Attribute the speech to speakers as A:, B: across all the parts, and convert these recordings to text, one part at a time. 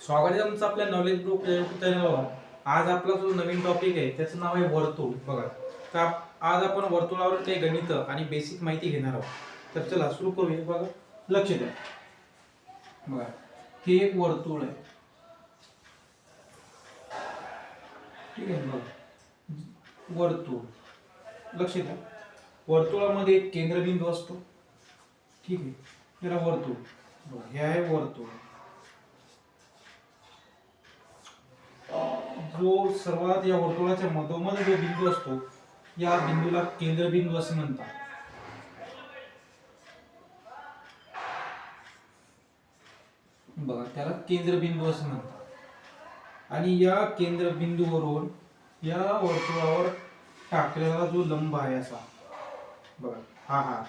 A: स्वागत आहे तुमचं आपल्या नॉलेज ग्रुप चॅनलवर आज आपला जो नवीन टॉपिक आहे त्याचं नाव आहे वर्तुळ. बघा. तर आप- आज आपण वर्तुळावर काही गणित आणि बेसिक माहिती घेणार आहोत. तर चला सुरू करूया. बघा. लक्ष द्या. बघा. हे एक वर्तुळ आहे. ठीक आहे? बघा. वर्तुळ. लक्ष द्या. वर्तुळामध्ये एक केंद्रबिंदू असतो. ठीक आहे? त्याला वर्तुळ. हे आहे वर्तुळ. जो सर्वात या वर्तुळाच्या मधोमध जो बिंदू असतो या बिंदूला केंद्रबिंदू असे म्हणतात. बघा त्याला केंद्रबिंदू असं म्हणतात. आणि या केंद्रबिंदूवरून या वर्तुळावर टाकलेला जो लंब आहे असा बघा हा हा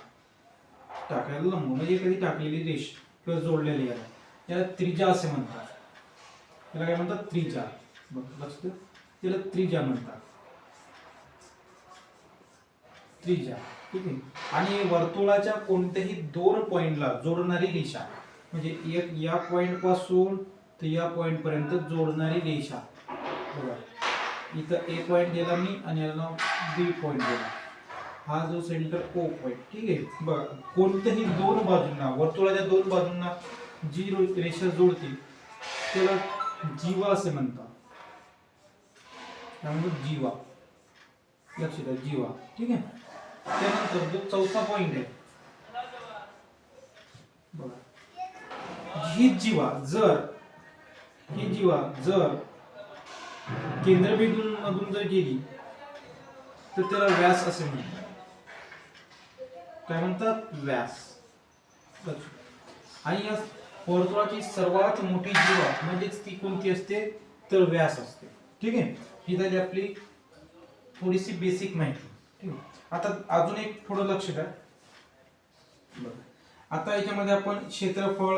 A: टाकलेला लंब म्हणजे कधी टाकलेली रेष किंवा जोडलेली याला याला त्रिजा असे म्हणतात. त्याला काय म्हणतात? त्रिजा. बघ, त्याला त्रिजा म्हणतात. त्रिजा ठीक आहे? आणि वर्तुळाच्या कोणत्याही दोन पॉइंटला जोडणारी रेषा म्हणजे एक या पॉइंटपासून तर या पॉइंट पर्यंत जोडणारी रेषा. बघा इथं ए पॉइंट दिला मी आणि याला बी पॉइंट दिला. हा जो सेंटर ओ पॉइंट ठीक आहे? बघा कोणत्याही दोन बाजूंना वर्तुळाच्या दोन बाजूंना जी रेषा जोडते त्याला जीवा असे म्हणतात. त्यामुळे जीवा. लक्ष द्या जीवा. ठीक आहे? त्यानंतर जो चौथा पॉइंट आहे. बघा. ही जीवा जर ही जीवा जर केंद्रबिंदू मधून जर गेली तर त्याला व्यास असे म्हणतात. काय म्हणतात? व्यास. लक्ष. आणि या वर्तुळाची सर्वात मोठी जीवा म्हणजेच ती कोणती असते? तर व्यास असते. ठीक आहे? ही झाली आपली थोडीशी बेसिक माहिती. ठीक आहे? आता अजून एक थोडं लक्ष द्या. बघा आता याच्यामध्ये आपण क्षेत्रफळ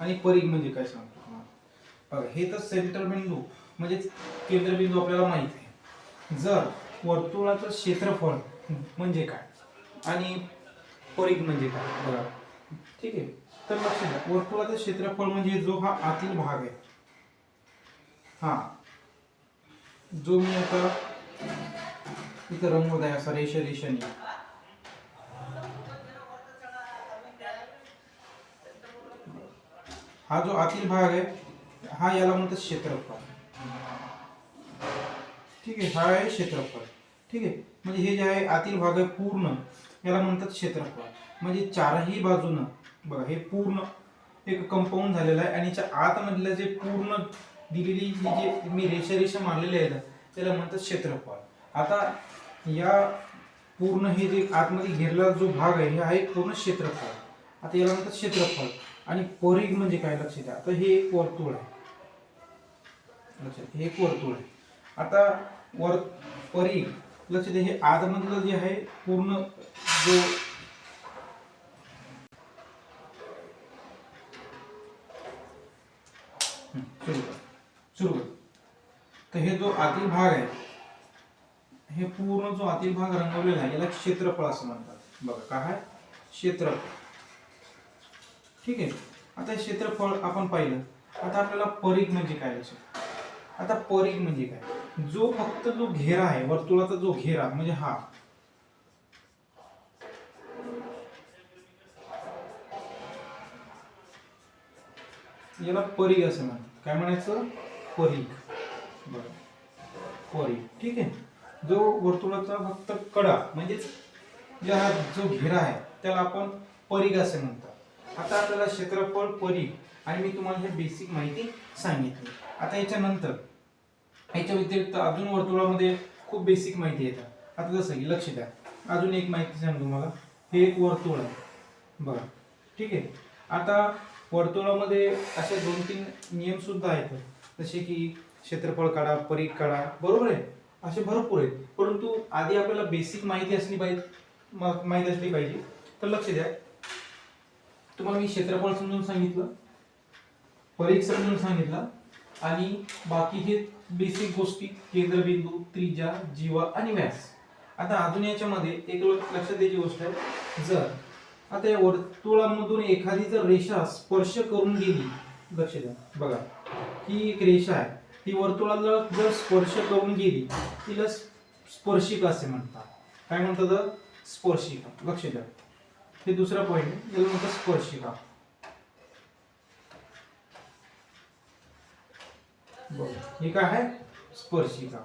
A: आणि परिघ म्हणजे काय सांगतो तुम्हाला? बघा हे तर सेंटर बिंदू म्हणजेच केंद्रबिंदू आपल्याला माहिती आहे. जर वर्तुळाचं क्षेत्रफळ म्हणजे काय? आणि परिघ म्हणजे काय? बघा. ठीक आहे? तर लक्ष द्या. वर्तुळाचं क्षेत्रफळ म्हणजे जो हा आतील भाग आहे. हा. जो मी आता इथं रंगवत आहे असा रेषा रेषाने. हा जो आतील भाग आहे हा याला म्हणतात क्षेत्रफळ. ठीक आहे हा आहे क्षेत्रफळ. ठीक आहे म्हणजे हे जे आहे आतील भाग आहे पूर्ण याला म्हणतात क्षेत्रफळ. म्हणजे चारही बाजूनं बघा हे पूर्ण एक कंपाऊंड झालेलं आहे आणि आतमधलं जे पूर्ण दिलेली ही जे मी रेषा रेषा मारलेले आहे ना, त्याला म्हणतात क्षेत्रफळ. आता या पूर्ण हे जे आतमध्ये घेरला जो भाग आहे हे आहे पूर्ण क्षेत्रफळ. आता याला म्हणतात क्षेत्रफळ. आणि परिघ म्हणजे काय लक्षात द्या आता हे एक वर्तुळ आहे. लक्षात हे एक वर्तुळ आहे. आता वर परिघ लक्षात द्या हे आतमधलं जे आहे पूर्ण जो हं, सुरू कर सुरू तर हे जो आतील भाग आहे हे पूर्ण जो आतील भाग रंगवलेला आहे याला क्षेत्रफळ असं म्हणतात. बघा काय आहे? क्षेत्रफळ. ठीक आहे? आता क्षेत्रफळ आपण पाहिलं. आता आपल्याला परिघ म्हणजे काय लक्षात आता परिघ म्हणजे काय? जो फक्त जो घेरा आहे वर्तुळाचा जो घेरा म्हणजे हा. याला परिघ असं म्हणतात. काय म्हणायचं? परिघ बरं. ठीक आहे. जो वर्तुळाचा फक्त कडा म्हणजेच जे हा जो घेरा आहे त्याला आपण परिघ असे म्हणतात. आता आपल्याला क्षेत्रफळ परिघ आणि मी तुम्हाला हे बेसिक माहिती सांगितली. आता याच्यानंतर याच्या व्यतिरिक्त अजून वर्तुळामध्ये खूप बेसिक माहिती येतात. आता जसं की लक्ष द्या. अजून एक माहिती सांगतो तुम्हाला. हे एक वर्तुळ आहे. बघा ठीक आहे. आता वर्तुळामध्ये असे दोन तीन नियम सुद्धा आहेत. जसे की क्षेत्रफळ काढा परीख काढा बरोबर आहे? असे भरपूर आहेत. परंतु आधी आपल्याला बेसिक माहिती असली पाहिजे माहिती असली पाहिजे. तर लक्ष द्या. तुम्हाला मी क्षेत्रफळ समजून सांगितलं परीख समजून सांगितलं आणि बाकी हे बेसिक गोष्टी केंद्रबिंदू त्रिज्या जीवा आणि व्यास. आता अजून याच्यामध्ये एक लक्षात द्यायची गोष्ट आहे. जर आता या वर्तुळामधून एखादी जर रेषा स्पर्श करून गेली लक्ष द्या. बघा. ही एक रेषा आहे. ती वर्तुळाला जर स्पर्श करून गेली तिला स्पर्शिका असे म्हणतात. काय म्हणतात स्पर्शिका. लक्ष द्या. हे दुसरा पॉईंट याला म्हणतात स्पर्शिका. हे काय आहे? स्पर्शिका.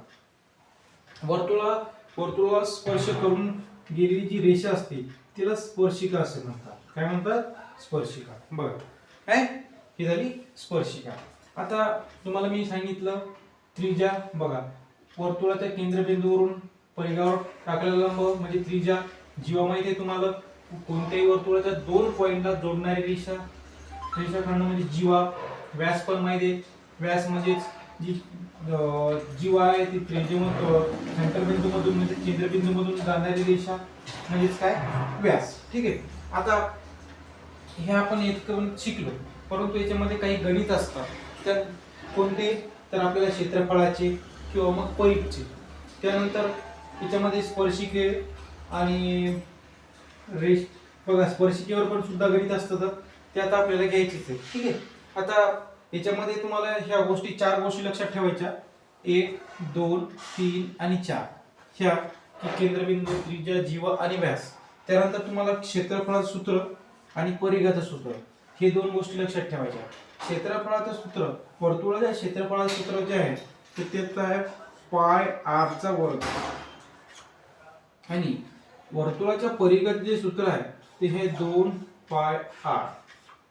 A: वर्तुळा वर्तुळाला स्पर्श करून गेलेली जी रेषा असते तिला स्पर्शिका असे म्हणतात. काय म्हणतात? स्पर्शिका. बघा काय? ही झाली स्पर्शिका. आता तुम्हाला मी सांगितलं त्रिज्या बघा. वर्तुळाच्या केंद्रबिंदूवरून परिघावर टाकलेला लंब म्हणजे त्रिज्या. जीवा माहिती आहे तुम्हाला? कोणत्याही वर्तुळाच्या दोन पॉईंटला जोडणारी रेषा रेषाखंड म्हणजे जीवा. व्यास पण माहिती आहे. व्यास म्हणजेच जी जीवा आहे ती त्रिजेमधून सेंटर म्हणजे केंद्रबिंदूमधून जाणारी रेषा म्हणजेच काय? व्यास. ठीक आहे? आता हे आपण इतकं शिकलो. परंतु याच्यामध्ये काही गणित असतात तर कोणते? तर आपल्याला क्षेत्रफळाचे किंवा मग पैपचे त्यानंतर त्याच्यामध्ये स्पर्शिके आणि रेष बघा स्पर्शिकेवर पण सुद्धा गणित तर ते आता आपल्याला घ्यायचीच आहे. ठीक आहे? आता याच्यामध्ये तुम्हाला ह्या गोष्टी चार गोष्टी लक्षात ठेवायच्या. एक दोन तीन आणि चार. ह्या की केंद्रबिंदू त्रिज्या जीव आणि व्यास. त्यानंतर तुम्हाला क्षेत्रफळाचं सूत्र आणि परिघाचं सूत्र. हे दोन गोष्टी लक्षात ठेवायच्या. क्षेत्रफळाचं सूत्र वर्तुळाच्या क्षेत्रफळाचं सूत्र जे आहे ते त्याचं आहे पाय आरचा वर्ग. आणि वर्तुळाच्या परिघात जे सूत्र आहे ते हे दोन पाय आर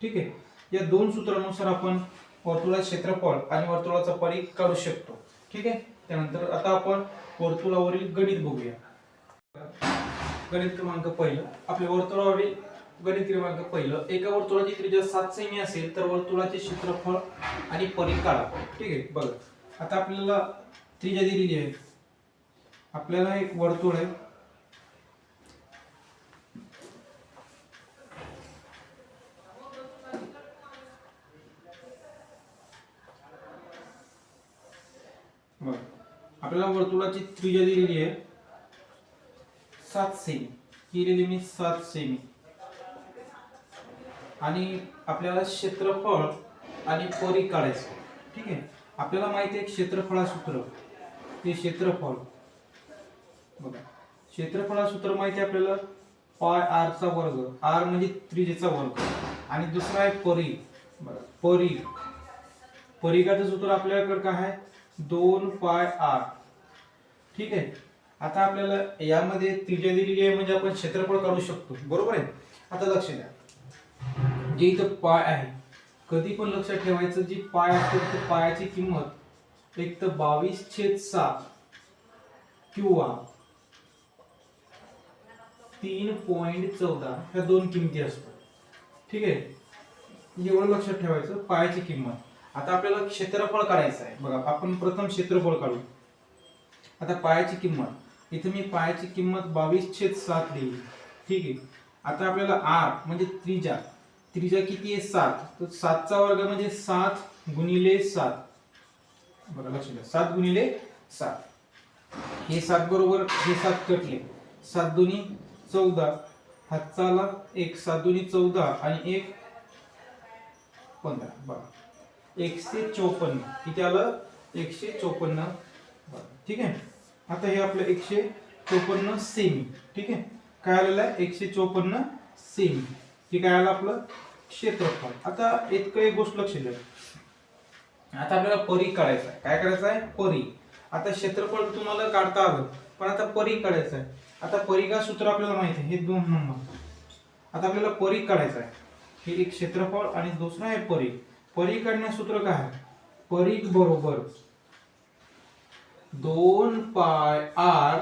A: ठीक आहे? या दोन सूत्रानुसार आपण वर्तुळाचं क्षेत्रफळ आणि वर्तुळाचा परिघ काढू शकतो. ठीक आहे? त्यानंतर आता आपण वर्तुळावरील गणित बघूया. गणित क्रमांक पहिलं. आपल्या वर्तुळावरील गणित क्रमांक पहिलं. एका वर्तुळाची त्रिज्या सात सेमी असेल तर वर्तुळाचे क्षेत्रफळ आणि परिघ काढा. ठीक आहे बघा. आता आपल्याला त्रिज्या दिलेली आहे. आपल्याला एक वर्तुळ आहे. आपल्याला वर्तुळाची त्रिज्या दिलेली आहे. सात सेमी. केलेली मी सात सेमी. आणि आपल्याला क्षेत्रफळ आणि परिघ काढायचं. ठीक आहे? आपल्याला माहिती आहे क्षेत्रफळा सूत्र. ते क्षेत्रफळ. बघा. क्षेत्रफळा सूत्र माहिती आहे आपल्याला? पाय आरचा वर्ग. आर म्हणजे त्रिजेचा वर्ग. आणि दुसरा आहे परी. बघा. परिघ परिघाचं सूत्र आपल्याकडे काय आहे? दोन पाय आर ठीक आहे? आता आपल्याला यामध्ये त्रिज्या दिलेली आहे म्हणजे आपण क्षेत्रफळ काढू शकतो. बरोबर आहे? आता लक्ष द्या. जे इथं पाय आहे. कधी पण लक्षात ठेवायचं जी पाय असते तर पायाची किंमत एक तर बावीस छेद सात किंवा तीन पॉईंट चौदा ह्या दोन किमती असतात. ठीक आहे? म्हणजे एवढं लक्षात ठेवायचं पायाची किंमत. आता आपल्याला क्षेत्रफळ काढायचं आहे. बघा आपण प्रथम क्षेत्रफळ काढू. आता पायाची किंमत. इथे मी पायाची किंमत बावीस छेद सात लिहिली ठीक आहे? आता आपल्याला आर म्हणजे त्रिजा त्रिजा किती आहे? सात. तर सातचा वर्ग म्हणजे सात गुणिले सात. बघा लक्ष द्या. सात गुणिले सात. हे सात बरोबर हे सात कटले. सात दोन्ही चौदा. हातचाला एक सात दोन्ही चौदा आणि एक पंधरा. बघा एकशे चौपन्न. किती आलं? एकशे चौपन्न. बरं, ठीक आहे? आता हे आपलं एकशे चौपन्न सेमी ठीक आहे? काय आलेलं आहे? एकशे चौपन्न सेमी हे काय आलं आपलं? क्षेत्रफळ. आता इतकं एक गोष्ट लक्ष द्या आता आपल्याला परी काढायचा आहे. काय करायचं आहे? परी. आता क्षेत्रफळ तुम्हाला काढता आलं पण आता परी काढायचं आहे. आता परिघा सूत्र आपल्याला माहिती आहे? हे दोन नंबर. आता आपल्याला परी काढायचं आहे. हे एक क्षेत्रफळ आणि दुसरं आहे परी. परी काढण्याचं सूत्र काय आहे? परी बरोबर दोन पाय आर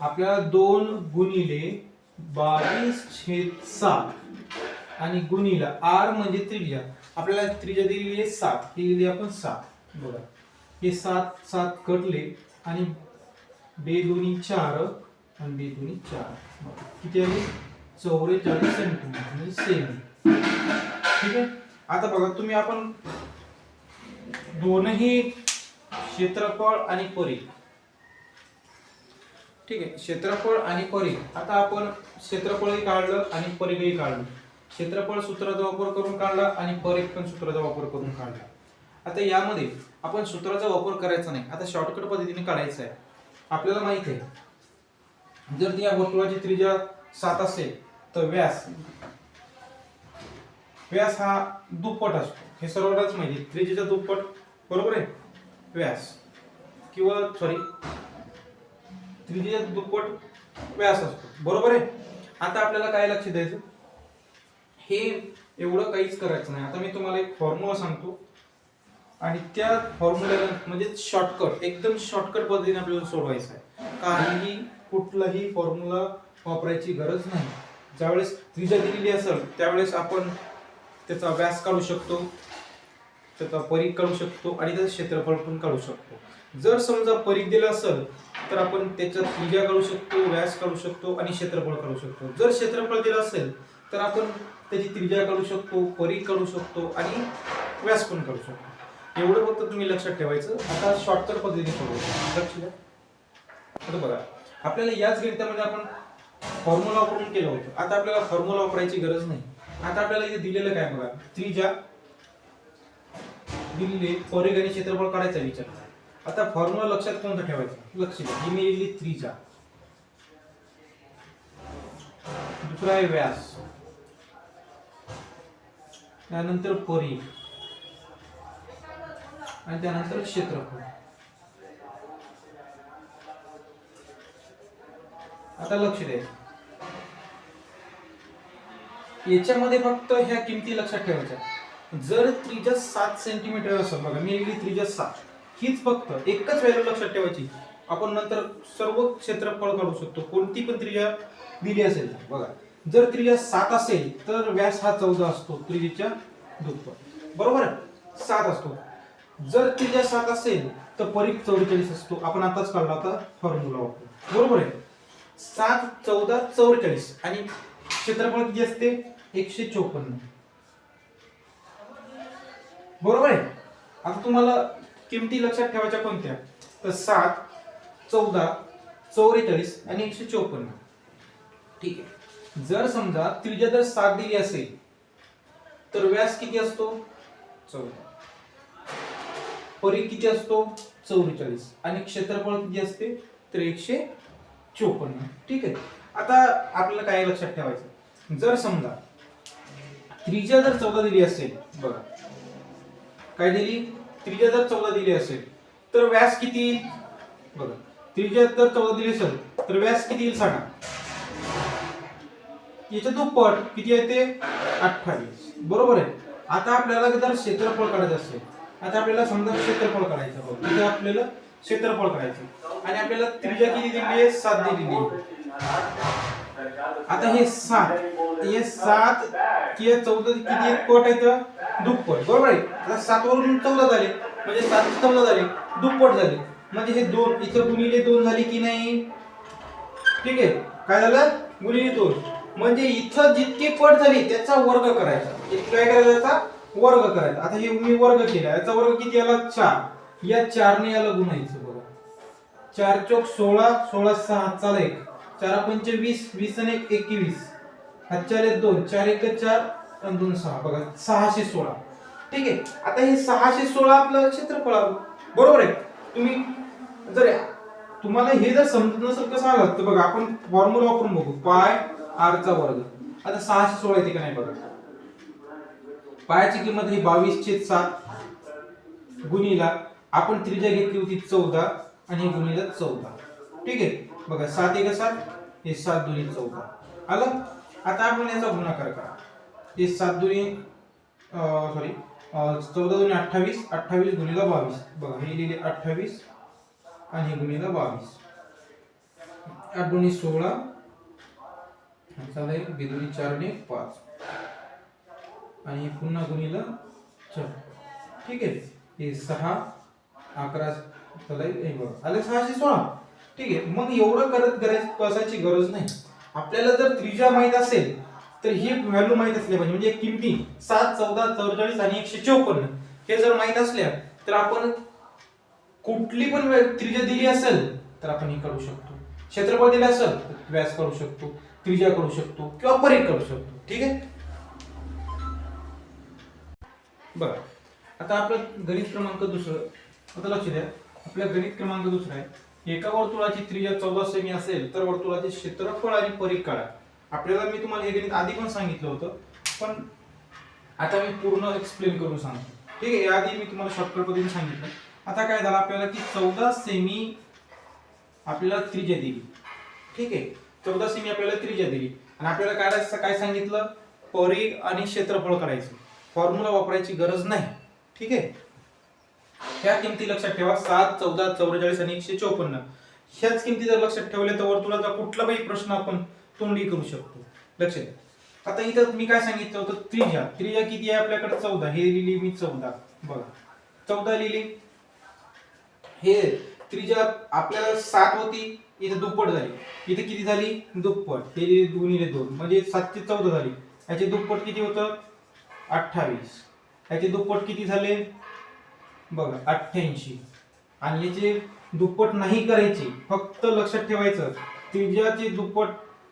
A: आपल्याला दोन गुणिले बावीस छेद सात. आणि गुणीला आर म्हणजे त्रिज्या. आपल्याला त्रिज्या दिलेली आहे सात. ही दिली आपण सात. बघा. हे सात सात कटले आणि बे दोन्ही चार आणि बे दोन्ही चार. किती आले चौवेचाळीस सेंटीमीटर म्हणजे सेमी. ठीक आहे? आता बघा तुम्ही आपण दोनही क्षेत्रफळ आणि परी ठीक आहे. क्षेत्रफळ आणि परिघ आता आपण क्षेत्रफळही काढलं आणि परिघही काढलं. क्षेत्रफळ सूत्राचा वापर करून काढला आणि परिघ पण सूत्राचा वापर करून काढला. आता यामध्ये आपण सूत्राचा वापर करायचा नाही. आता शॉर्टकट पद्धतीने काढायचा आहे. आपल्याला माहीत आहे. जर या वर्तुळाची त्रिज्या सात असेल तर व्यास व्यास हा दुप्पट असतो. हे सर्वांनाच माहिती त्रिजेचा दुप्पट बरोबर आहे? व्यास किंवा सॉरी त्रिज्येचा दुप्पट व्यास असतो. बरोबर आहे? आता आपल्याला काय लक्ष द्यायचं? हे एवढं काहीच करायचं नाही. आता मी तुम्हाला एक फॉर्म्युला सांगतो. आणि त्या फॉर्म्युला म्हणजे शॉर्टकट एकदम शॉर्टकट पद्धतीने आपल्याला सोडवायचं आहे. काहीही कुठलाही फॉर्म्युला वापरायची गरज नाही. ज्यावेळेस त्रिज्या दिलेली असेल त्यावेळेस आपण त्याचा व्यास काढू शकतो त्याचा परीघ काढू शकतो आणि त्याचं क्षेत्रफळ पण काढू शकतो. जर समजा परीघ दिला असेल तर आपण त्याच्यात त्रिज्या काढू शकतो व्यास काढू शकतो आणि क्षेत्रफळ काढू शकतो. जर क्षेत्रफळ दिलं असेल तर आपण त्याची त्रिज्या काढू शकतो परीघ काढू शकतो आणि व्यास पण काढू शकतो. एवढं फक्त तुम्ही लक्षात ठेवायचं. आता शॉर्टकट पद्धतीने करू लक्ष द्या. आता बघा. आपल्याला याच गणितामध्ये आपण फॉर्म्युला वापरून केलं होतं. आता आपल्याला फॉर्म्युला वापरायची गरज नाही. आता आपल्याला इथे दिलेलं काय बघा? त्रिज्या दिलेले परिघ आणि क्षेत्रफळ काढायचा विचार. आता फॉर्म्युला लक्षात कोणता ठेवायचा? लक्ष द्या. ही मी लिहिली त्रिजा. दुसरा आहे व्यास. त्यानंतर परी. आणि त्यानंतर क्षेत्रफळ. आता लक्ष द्या. याच्यामध्ये फक्त ह्या किमती लक्षात ठेवायच्या. जर त्रिजा सात सेंटीमीटर असेल बघा मी लिहिली त्रिजा सात. हीच फक्त एकच व्हॅल्यू लक्षात ठेवायची. आपण नंतर सर्व क्षेत्रफळ काढू शकतो. कोणती पण त्रिज्या दिली असेल बघा. जर त्रिज्या सात असेल तर व्यास हा चौदा असतो त्रिजेच्या दुप्पट. बरोबर आहे? सात असतो. जर त्रिज्या सात असेल तर परीख चौवेचाळीस असतो. आपण आताच काढला होता फॉर्म्युला वापरून. बरोबर आहे? सात चौदा चौवेचाळीस. आणि क्षेत्रफळ किती असते? एकशे चोपन्न. बरोबर आहे? आता तुम्हाला किमती लक्षात ठेवायच्या कोणत्या? तर सात चौदा चौवेचाळीस आणि एकशे चोपन्न. ठीक आहे. जर समजा त्रिज्या जर सात दिली असेल तर व्यास किती असतो? चौदा. परी किती असतो? चौवेचाळीस. आणि क्षेत्रफळ किती असते? तर एकशे चोपन्न. ठीक आहे. आता आपल्याला काय लक्षात ठेवायचं? जर समजा त्रिज्या जर चौदा दिली असेल बघा. काय दिली? त्रिज्या जर चौदा दिली असेल तर व्यास किती येईल? बघा त्रिज्या जर चौदा दिली असेल तर व्यास किती येईल सांगा? याच्या दुप्पट किती आहे ते? अठ्ठावीस. बरोबर आहे? आता आपल्याला जर क्षेत्रफळ काढायचं असेल आता आपल्याला समजा क्षेत्रफळ काढायचं बघ तिथे आपल्याला क्षेत्रफळ काढायचं आणि आपल्याला त्रिज्या किती दिली आहे? सात दिलेली आहे. आता हे सात हे सात किंवा चौदा किती कोट आहे तर दुप्पट. बरोबर आहे? आता सात वरून चौदा झाले. म्हणजे सात चौदा झाले. दुप्पट झाले. म्हणजे हे दोन इथं गुणिले दोन झाले की नाही? ठीक आहे? काय झालं? गुणिले दोन. म्हणजे इथं जितके पट झाली त्याचा वर्ग करायचा. इथं काय करायचा? त्याचा वर्ग करायचा. आता हे मी वर्ग केला. याचा वर्ग किती आला? चार. या चारने याला गुणायचं बघा. चार चौक सोळा सोळा सहा चाल एक. चार पंच वीस वीस आणि एक एकवीस. हातचार एक दोन चार एक चार आणि दोन सहा. बघा सहाशे सोळा. ठीक आहे? आता हे सहाशे सोळा आपलं क्षेत्रफळ बरोबर आहे? तुम्ही जर तुम्हाला हे जर समजत नसेल कसं आलं तर बघा आपण फॉर्म्युला वापरून बघू. पाय आर चा वर्ग. आता सहाशे सोळा येते का नाही बघा? पायाची किंमत ही बावीस छेद सात गुणीला आपण त्रिज्या घेतली होती चौदा आणि गुणीला चौदा. ठीक आहे? बघा सात एक सात हे सात दुरी चौदा आलं? आता आपण याचा गुणाकार करा. हे सात दुरी सॉरी चौदा दुनी अठ्ठावीस अठ्ठावीस गुणीला बावीस. बघा हे लिहिले अठ्ठावीस आणि हे गुणीला बावीस. आठ दोन्ही सोळा चालेल बिदुरी चार आणि पाच. आणि पुन्हा गुणीला चार. ठीक आहे? हे सहा अकरा चालेल हे बघा. आले सहाशे सोळा? ठीक आहे. मग एवढं करत गरज कसायची गरज नाही. आपल्याला जर त्रिज्या माहीत असेल तर ही व्हॅल्यू माहीत असली पाहिजे. म्हणजे किमती. सात चौदा चौवेचाळीस आणि एकशे चौपन्न. हे जर माहीत असल्या तर आपण कुठली पण व्या- त्रिज्या दिली असेल तर आपण हे करू शकतो. क्षेत्रफळ दिलं असेल तर व्यास करू शकतो. त्रिज्या करू शकतो. किंवा परीघ करू शकतो. ठीक आहे? बरं. आता आपलं गणित क्रमांक दुसरं. आता लक्ष द्या. आपल्या गणित क्रमांक दुसरा आहे. एका वर्तुळाची त्रिज्या चौदा सेमी असेल तर वर्तुळाचे क्षेत्रफळ आणि परीख काढा. आपल्याला मी तुम्हाला हे गणित आधी पण सांगितलं होतं पण आता मी पूर्ण एक्सप्लेन करून सांगतो. ठीक आहे याआधी मी तुम्हाला शॉर्टकट पद्धतीने सांगितलं. आता काय झालं आपल्याला की चौदा सेमी आपल्याला त्रिज्या दिली. ठीक आहे चौदा सेमी आपल्याला त्रिज्या दिली. आणि आपल्याला काय काय सांगितलं? परिघ आणि क्षेत्रफळ करायचं फॉर्म्युला वापरायची गरज नाही. ठीक आहे ह्या किमती लक्षात ठेवा. सात चौदा चौवेचाळीस आणि एकशे चौपन्न. ह्याच किमती जर लक्षात ठेवल्या तर वर्तुळाचा कुठलाही प्रश्न आपण तोंडी करू शकतो. लक्षात द्या आता इथं मी काय सांगितलं होतं? त्रिज्या. त्रिज्या किती आहे आपल्याकडे? चौदा. हे लिहिली मी चौदा. बघा. चौदा लिहिली. हे त्रिज्या आपल्याला सात होती. इथे दुप्पट झाली. इथे किती झाली? दुप्पट. हे दोन्हीले दोन. म्हणजे सात ते चौदा झाली. याचे दुप्पट किती होतं? अठ्ठावीस. याचे दुप्पट किती झाले? बघा अठ्ठ्याऐंशी. आणि याचे दुप्पट नाही करायचे फक्त लक्षात ठेवायचं त्रिज्याची दुप्पट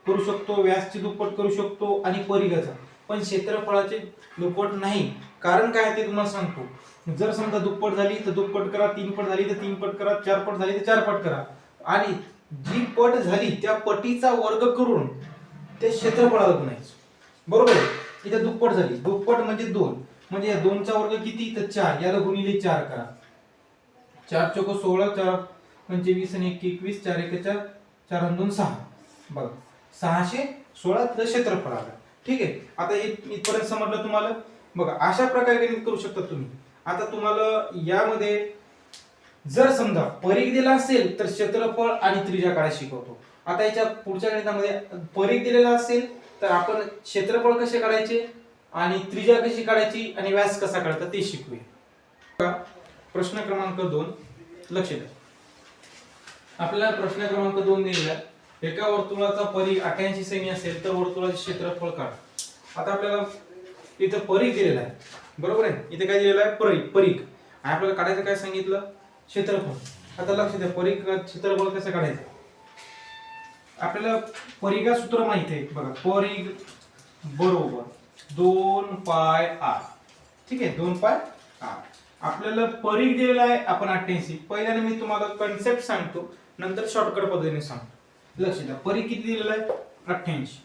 A: करू शकतो व्यासची दुप्पट करू शकतो आणि परिघाचा. पण क्षेत्रफळाचे दुप्पट नाही. कारण काय ते तुम्हाला सांगतो. जर समजा दुप्पट झाली तर दुप्पट करा तीन पट झाली तर तीन पट करा चार पट झाली तर चार पट करा. आणि जी पट झाली त्या पटीचा वर्ग करून ते क्षेत्रफळाला नाही. बरोबर इथे दुप्पट झाली. दुप्पट म्हणजे दोन. म्हणजे या दोनचा वर्ग किती? तर चार. याला गुणिले चार करा. चार चौक सोळा चार पंचवीस आणि एक एकवीस चार एक चार चार दोन सहा. बघा. सहाशे सोळा तर क्षेत्रफळ आलं. ठीक आहे? आता हे इथपर्यंत समजलं तुम्हाला? बघा अशा प्रकारे गणित करू शकता तुम्ही. आता तुम्हाला यामध्ये जर समजा परीख दिला असेल तर क्षेत्रफळ आणि त्रिज्या काढायला शिकवतो. आता याच्या पुढच्या गणितामध्ये परीख दिलेला असेल तर आपण क्षेत्रफळ कसे काढायचे? आणि त्रिज्या कशी काढायची आणि व्यास कसा काढता ते शिकूया. प्रश्न क्रमांक दोन. लक्ष द्या. आपल्याला प्रश्न क्रमांक दोन दिलेला एका वर्तुळाचा परी अठ्याऐंशी सेमी असेल तर वर्तुळाचे क्षेत्रफळ काढ. आता आपल्याला इथं परी दिलेला आहे. बरोबर आहे? इथे काय दिलेलं आहे? परी परीख आणि आपल्याला काढायचं काय सांगितलं? क्षेत्रफळ. आता लक्ष द्या परीख क्षेत्रफळ कसं काढायचं? आपल्याला परिघा सूत्र माहीत आहे बघा. परीघ बरोबर. दोन पाय आर ठीक आहे? दोन पाय आर आपल्याला परीख दिलेला आहे आपण अठ्ठ्याऐंशी. पहिल्याने मी तुम्हाला कन्सेप्ट सांगतो नंतर शॉर्टकट पद्धतीने सांगतो. लक्ष द्या. परीख किती दिलेला आहे? अठ्ठ्याऐंशी.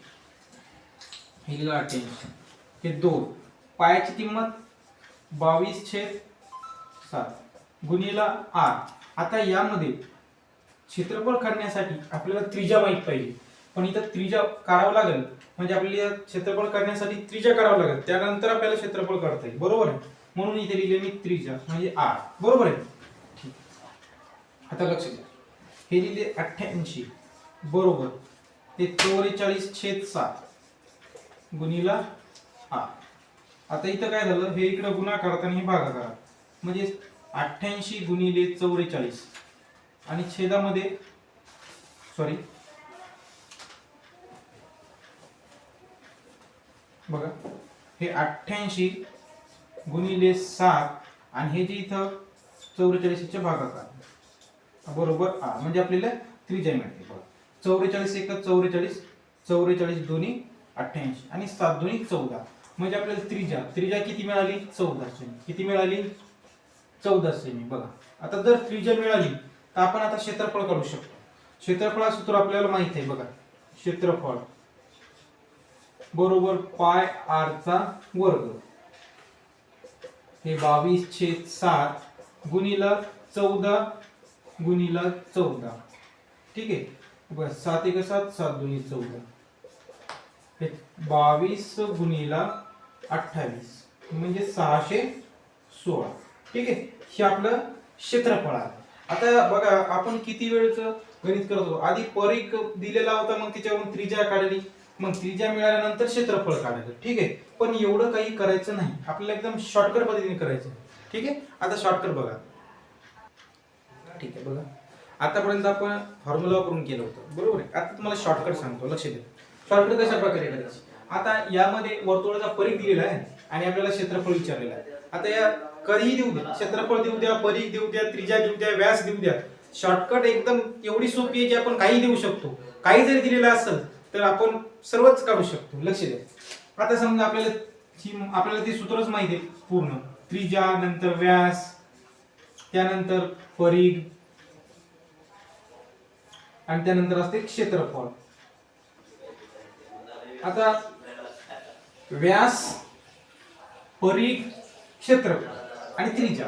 A: हे दिलं अठ्ठ्याऐंशी. हे दोन. पायाची किंमत बावीस छेद सात. गुणिला आर आता यामध्ये क्षेत्रफळ काढण्यासाठी आपल्याला त्रिजा माहीत पाहिजे. पण इथं त्रिजा काढावं लागेल. म्हणजे आपल्याला क्षेत्रफळ करण्यासाठी त्रिजा करावं लागेल. त्यानंतर आपल्याला क्षेत्रफळ करता येईल. बरोबर आहे? म्हणून इथे लिहिले मी त्रिजा म्हणजे आर. बरोबर आहे? आता लक्ष द्या. हे लिहिले अठ्ठ्याऐंशी. बरोबर. ते चौवेचाळीस छेद सात गुणिला आर. आता इथं काय झालं? हे इकडं गुन्हा करताना हे भागा करा म्हणजे अठ्ठ्याऐंशी गुणिले चौवेचाळीस. आणि छेदामध्ये सॉरी बघा. हे अठ्ठ्याऐंशी गुणिले सात आणि हे जे इथं चौवेचाळीसच्या भागाकार बरोबर आ म्हणजे आपल्याला त्रिज्या मिळते बघा. चौवेचाळीस एक चौवेचाळीस चौवेचाळीस दोन्ही अठ्ठ्याऐंशी आणि सात दोन्ही चौदा. म्हणजे आपल्याला त्रिज्या त्रिज्या किती मिळाली? चौदा सेमी किती मिळाली? चौदा सेमी बघा. आता जर त्रिज्या मिळाली तर आपण आता क्षेत्रफळ काढू शकतो. क्षेत्रफळा सूत्र आपल्याला माहीत आहे बघा. क्षेत्रफळ. बरोबर पाय आर चा वर्ग. हे बावीस छेद सात गुणिला चौदा गुणिला चौदा. ठीक आहे? बस सात एक सात सात गुणी चौदा. हे बावीस गुणिला अठ्ठावीस म्हणजे सहाशे सोळा. ठीक आहे? हे आपलं क्षेत्रफळ आहे. आता बघा आपण किती वेळचं गणित करतो आधी परिघ दिलेला होता मग त्याच्यावरून त्रिजा काढली. मग त्रिज्या मिळाल्यानंतर क्षेत्रफळ काढायचं. ठीक आहे? पण एवढं काही करायचं नाही. आपल्याला एकदम शॉर्टकट पद्धतीने करायचं. ठीक आहे? आता शॉर्टकट बघा. ठीक आहे बघा. आतापर्यंत आपण फॉर्म्युला वापरून केलं होतं. बरोबर आहे? आता तुम्हाला शॉर्टकट सांगतो. लक्ष द्या. शॉर्टकट कशा प्रकारे करायचं? आता यामध्ये वर्तुळाचा परीघ दिलेला आहे आणि आपल्याला क्षेत्रफळ विचारलेलं आहे. आता या कधीही देऊ द्या. क्षेत्रफळ देऊ द्या परिघ देऊ द्या त्रिज्या देऊ द्या व्यास देऊ द्या. शॉर्टकट एकदम एवढी सोपी आहे की आपण काही देऊ शकतो. काही जरी दिलेलं असेल तर आपण सर्वच काढू शकतो. लक्ष द्या. आता समजा आपल्याला ही आपल्याला ते सूत्रच माहिती आहे पूर्ण. त्रिज्या नंतर व्यास त्यानंतर परिघ आणि त्यानंतर असते क्षेत्रफळ. आता व्यास परिघ क्षेत्रफळ आणि त्रिज्या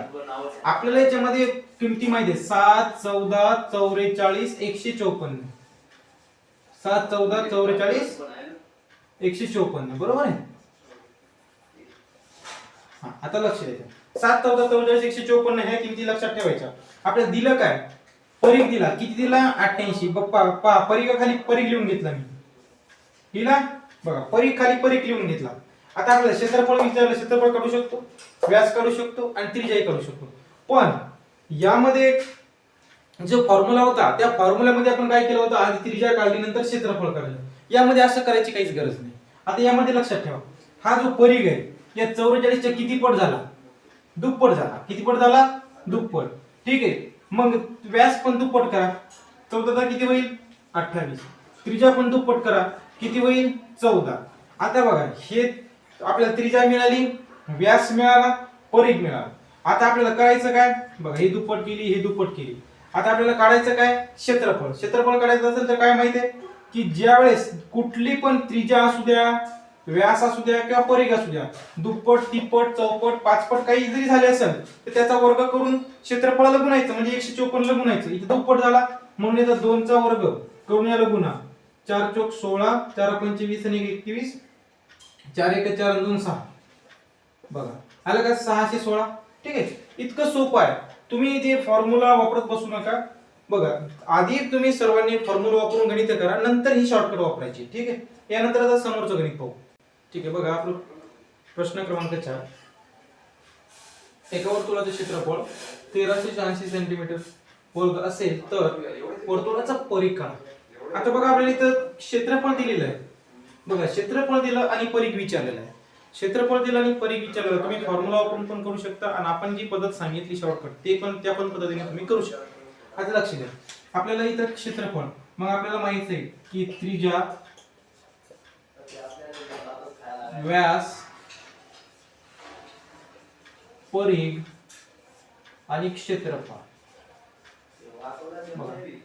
A: आपल्याला याच्यामध्ये किमती माहिती आहे सात चौदा चौवेचाळीस एकशे चौपन्न. सात चौदा चौवेचाळीस एकशे चोपन्न. बरोबर आहे? आता लक्ष द्यायचं. सात चौदा चौवेचाळीस एकशे चौपन्न ह्या किमती लक्षात ठेवायच्या. आपल्याला दिलं काय? परीघ दिला. किती दिला? अठ्ठ्याऐंशी. बप्पा पा परीघाखाली परीघ लिहून घेतला मी. लिहिला? बघा परीघ खाली परीघ लिहून घेतला. आता आपल्याला क्षेत्रफळ विचारलं क्षेत्रफळ काढू शकतो व्यास काढू शकतो आणि त्रिजाई काढू शकतो. पण यामध्ये जो फॉर्म्युला होता त्या फॉर्म्युल्यामध्ये आपण काय केलं होतं? आधी त्रिज्या काढली नंतर क्षेत्रफळ काढलं. यामध्ये असं करायची काहीच गरज नाही. आता यामध्ये लक्षात ठेवा. हा जो परिघ आहे या चौवेचाळीसच्या किती पट झाला? दुप्पट झाला. किती पट झाला? दुप्पट. ठीक आहे. मग व्यास पण दुप्पट करा. चौदा किती होईल? अठ्ठावीस. त्रिजा पण दुप्पट करा. किती होईल? चौदा. आता बघा हे आपल्याला त्रिजा मिळाली व्यास मिळाला परिघ मिळाला. आता आपल्याला करायचं काय? बघा हे दुप्पट केली हे दुप्पट केली. आता आपल्याला काढायचं काय? क्षेत्रफळ. क्षेत्रफळ काढायचं असेल तर काय माहिती आहे की ज्या वेळेस कुठली पण त्रिज्या असू द्या व्यास असू द्या किंवा परिघ असू द्या दुप्पट तिप्पट चौपट पाचपट काही जरी झाले असेल तर त्याचा वर्ग करून क्षेत्रफळाला गुणायचं म्हणजे एकशे चोपन्नला गुणायचं इथे दुप्पट झाला. म्हणून याचा दोनचा वर्ग. करून याला गुणा चार चौक सोळा चार पंचवीस आणि एकवीस. चार एक चार दोन सहा. बघा. आलं का? सहाशे सोळा. ठीक आहे? इतकं सोपं आहे. तुम्ही ते फॉर्म्युला वापरत बसू नका. बघा आधी तुम्ही सर्वांनी फॉर्म्युला वापरून गणित करा नंतर ही शॉर्टकट वापरायची ठीक आहे? यानंतर आता समोरचं गणित पाहू. ठीक आहे बघा आपलं प्रश्न क्रमांक चार. एका वर्तुळाचं क्षेत्रफळ तेराशे शहाऐंशी सेंटीमीटर वर्ग असेल तर वर्तुळाचा परिकाण आता बघा आपल्याला इथं क्षेत्रफळ दिलेलं आहे. बघा क्षेत्रफळ दिलं आणि परीख विचारलेलं आहे. क्षेत्रफळ दिलं आणि परिघ विचारलं तुम्ही फॉर्म्युला वापरून पण करू शकता आणि आपण जी पद्धत सांगितली शॉर्टकट ते पण त्या पण पद्धतीने तुम्ही करू शकता. आता लक्ष द्या. आपल्याला इथं क्षेत्रफळ मग आपल्याला माहीत आहे की त्रिज्या व्यास परिघ आणि क्षेत्रफळ.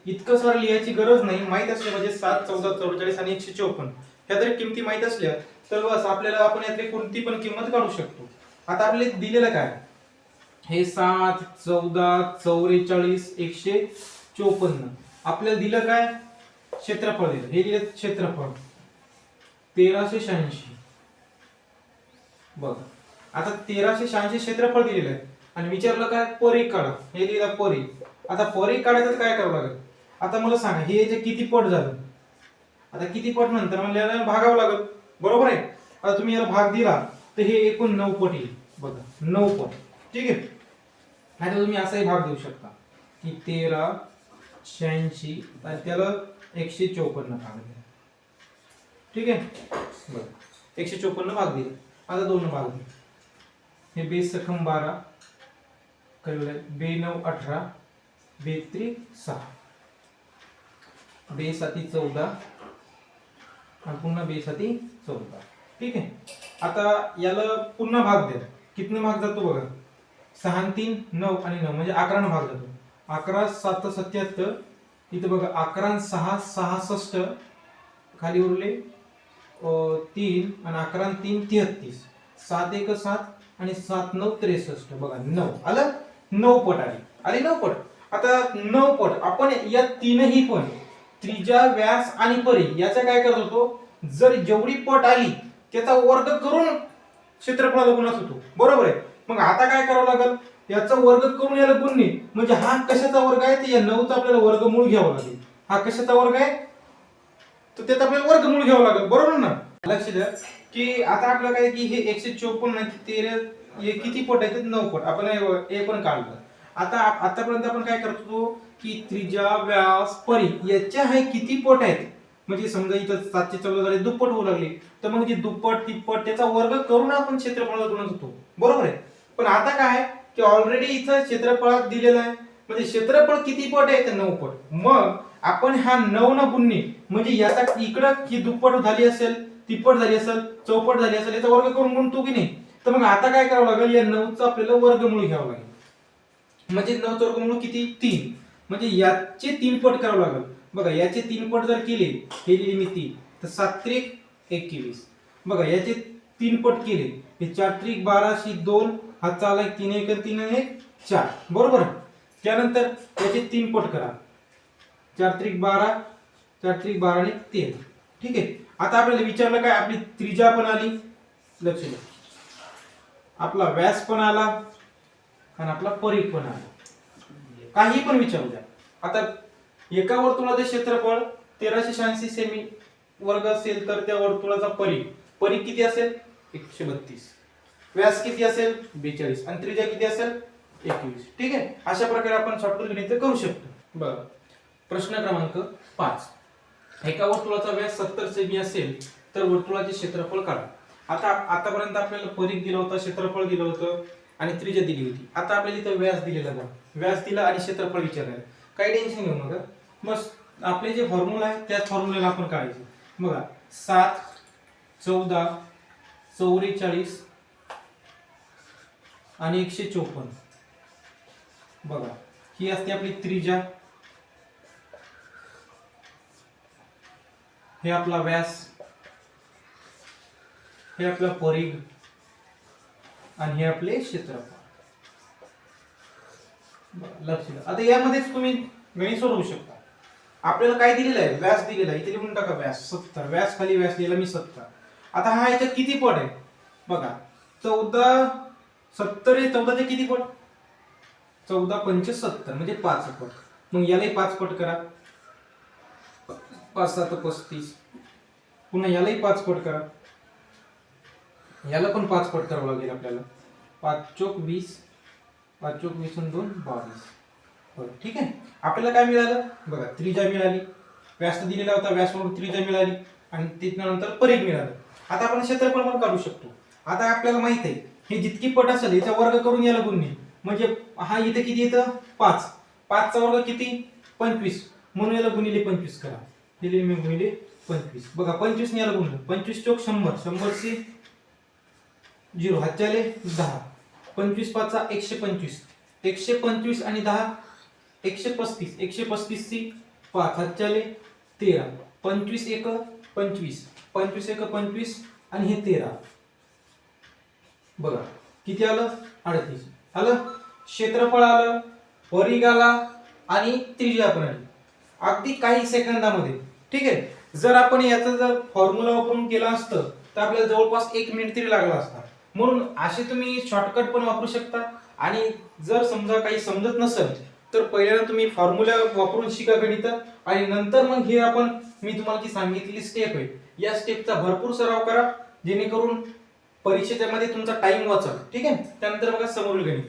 A: इतकं सर लिहायची गरज नाही. माहीत असले म्हणजे सात चौदा चौवेचाळीस आणि एकशे चौपन्न. ह्या तरी किमती माहीत असल्या तर बस आपल्याला आपण यातली कोणती पण किंमत काढू शकतो. आता आपल्याला दिलेलं काय? हे सात चौदा चौवेचाळीस एकशे चोपन्न. आपल्याला दिलं काय? क्षेत्रफळ दिलं. हे दिलं क्षेत्रफळ. तेराशे शहाऐंशी. बघ. आता तेराशे शहाऐंशी क्षेत्रफळ दिलेलं आहे. आणि विचारलं काय? परीघ काढा. हे दिलं परी. आता परीघ काढायचं तर काय करावं लागेल? आता मला सांगा हे जे किती पट झालं? आता किती पट नंतर म्हणजे भागावं लागेल? बरोबर आहे? आता तुम्ही याला भाग दिला तर हे एकूण नऊ पट येईल. बघा नऊ पट. ठीक आहे? आता तुम्ही असाही भाग देऊ शकता. की तेरा शहाऐंशी आणि त्याला एकशे चौपन्न भाग दिला. ठीक आहे? बघा एकशे चौपन्न भाग दिले. आता दोन भाग दिले. हे बे सखम बारा कळलं? बे नऊ अठरा बे त्रिक सहा. बे साती चौदा आणि पुन्हा बे साती चौदा. ठीक आहे? आता याला पुन्हा भाग द्या कितने भाग जातो बघा? सहा तीन नऊ आणि नऊ. म्हणजे अकरानं भाग जातो. अकरा सात सत्याहत्तर. इथं बघा अकरा सहा सहासष्ट. खाली उरले तीन आणि अकरा तीन तेहत्तीस. सात एक सात आणि सात नऊ त्रेसष्ट. बघा नऊ. आलं? नऊ पट आली. आले नऊ पट? आता नऊ पट. आपण या तीनही पण त्रिजा व्यास आणि परी याचा काय करत होतो? जर जेवढी पट आली त्याचा वर्ग करून क्षेत्रफळाला गुणात होतो बरोबर आहे? मग आता काय करावं लागेल? याचा वर्ग करून याला गुणणे. म्हणजे हा कशाचा वर्ग आहे? ते या नऊचा आपल्याला वर्गमूळ घ्यावा लागेल. हा कशाचा वर्ग आहे? तर त्यात आपल्याला वर्गमूळ घ्यावं लागेल. बरोबर ना? लक्ष द्या की आता आपलं काय की हे एकशे चोपन्न तेरा हे किती पट आहे ते नऊ पट. आपण हे- पण काढलं. आता आतापर्यंत आपण काय करतो की त्रिजा व्यास परी याच्या हे किती पट आहेत? म्हणजे समजा इथं सातशे चौदा झाले दुप्पट होऊ लागले. तर मग जे दुप्पट तिप्पट त्याचा वर्ग करून आपण क्षेत्रफळाला गुणत होतो बरोबर आहे? पण आता काय की ऑलरेडी इथं क्षेत्रफळात दिलेलं आहे. म्हणजे क्षेत्रफळ किती पट आहे? तर नऊ पट. मग आपण ह्या नऊ न गुणणे म्हणजे याचा इकडं ही दुप्पट झाली असेल तिप्पट झाली असेल चौपट झाली असेल याचा वर्ग करून गुणतो की नाही? तर मग आता काय करावं लागेल? या नऊचं आपल्याला वर्गमूळ घ्यावं लागेल. म्हणजे नऊचा वर्गमूळ किती? तीन. म्हणजे याचे तीन पट करावं लागेल. बघा याचे तीन पट जर केले हे लिहिली मी तीन तर सात त्रिक एकवीस. बघा याचे तीन पट केले हे चार त्रिक बाराशे दोन हा चाल एक तीन एक तीन एक चार. बरोबर? त्यानंतर याचे तीन पट करा. चार त्रिक बारा चार त्रिक बारा आणि तेरा ठीक आहे? आता आपल्याला विचारलं काय? आपली त्रिजा पण आली. लक्ष द्या. आपला व्यास पण आला आणि आपला परीघ पण आला. काही पण विचारू द्या. आता एका वर्तुळाचे क्षेत्रफळ तेराशे शहाऐंशी सेमी वर्ग असेल तर त्या वर्तुळाचा परी. परी किती असेल? एकशे बत्तीस. व्यास किती असेल? बेचाळीस. आणि त्रिज्या किती असेल? एकवीस. ठीक आहे? अशा प्रकारे आपण शॉर्टकट गणित करू शकतो. बरं. प्रश्न क्रमांक पाच. एका वर्तुळाचा व्यास सत्तर सेमी असेल तर वर्तुळाचे क्षेत्रफळ काढा. आता आतापर्यंत आपल्याला परीख दिलं होतं क्षेत्रफळ दिलं होतं आणि त्रिज्या दिली होती. आता आपल्याला इथं व्यास दिलेला व्यास दिला आणि क्षेत्रफळ विचारलं काही टेन्शन घेऊ नका. मग आपले जे फॉर्म्युला आहे त्याच फॉर्म्युलेला आपण काढायचे. बघा सात चौदा चौवेचाळीस आणि एकशे चोपन्न. बघा ही असते आपली त्रिजा हे आपला व्यास. हे आपला परीघ. आणि हे आपले क्षेत्रफळ. लक्ष द्या. आता यामध्येच तुम्ही गणित सोडवू शकता. आपल्याला काय दिलेलं आहे? व्यास दिलेला आहे. इथे लिहून टाका व्यास. सत्तर. व्यास खाली व्यास लिहिला मी सत्तर. आता हा याच्यात किती पट आहे? बघा. चौदा सत्तर हे चौदाचे किती पट? चौदा पंच सत्तर म्हणजे पाच पट. मग यालाही पाच पट करा. पाच सात पस्तीस. पुन्हा यालाही पाच पट करा. याला पण पाच पट करावं लागेल आपल्याला. पाच चोक वीस पाच चोक वीस आणि दोन बावीस. बरं ठीक आहे. आपल्याला काय मिळालं? बघा त्रिजा मिळाली. व्यास दिलेला होता व्यास म्हणून त्रिजा मिळाली. आणि त्याच्यानंतर परीघ मिळालं. आता आपण क्षेत्रफळ पण काढू शकतो. आता आपल्याला माहीत आहे हे जितकी पट असेल याचा वर्ग करून याला गुन्हे म्हणजे हा इथे किती येतं? पाच. पाचचा वर्ग किती? पंचवीस. म्हणून याला गुणिले पंचवीस करा. दिले मी गुणिले पंचवीस. बघा पंचवीस याला गुणलं पंचवीस चोक शंभर. शंभर सी झिरो. हातच्याले दहा. पंचवीस पाचचा एकशे पंचवीस. एकशे पंचवीस आणि दहा एकशे पस्तीस एकशे पस्तीस सी पाच हातच्याले तेरा. पंचवीस एक पंचवीस. पंचवीस एक पंचवीस आणि हे तेरा. बघा किती आलं? अडतीस. आलं? क्षेत्रफळ आलं परीघ आला आणि त्रिज्या पण आली अगदी काही सेकंदामध्ये. ठीक आहे? जर आपण याचा जर फॉर्म्युला वापरून केला असतं तर आपल्याला जवळपास एक मिनिट तरी लागला असता. म्हणून असे तुम्ही शॉर्टकट पण वापरू शकता. आणि जर समजा काही समजत नसेल तर पहिल्यांदा तुम्ही फॉर्म्युला वापरून शिका गणित. आणि नंतर मग हे आपण मी तुम्हाला जी सांगितलेली स्टेप आहे या स्टेपचा भरपूर सराव करा. जेणेकरून परीक्षेच्या मध्ये तुमचा टाइम वाचल. ठीक आहे? त्यानंतर बघा समोरील गणित.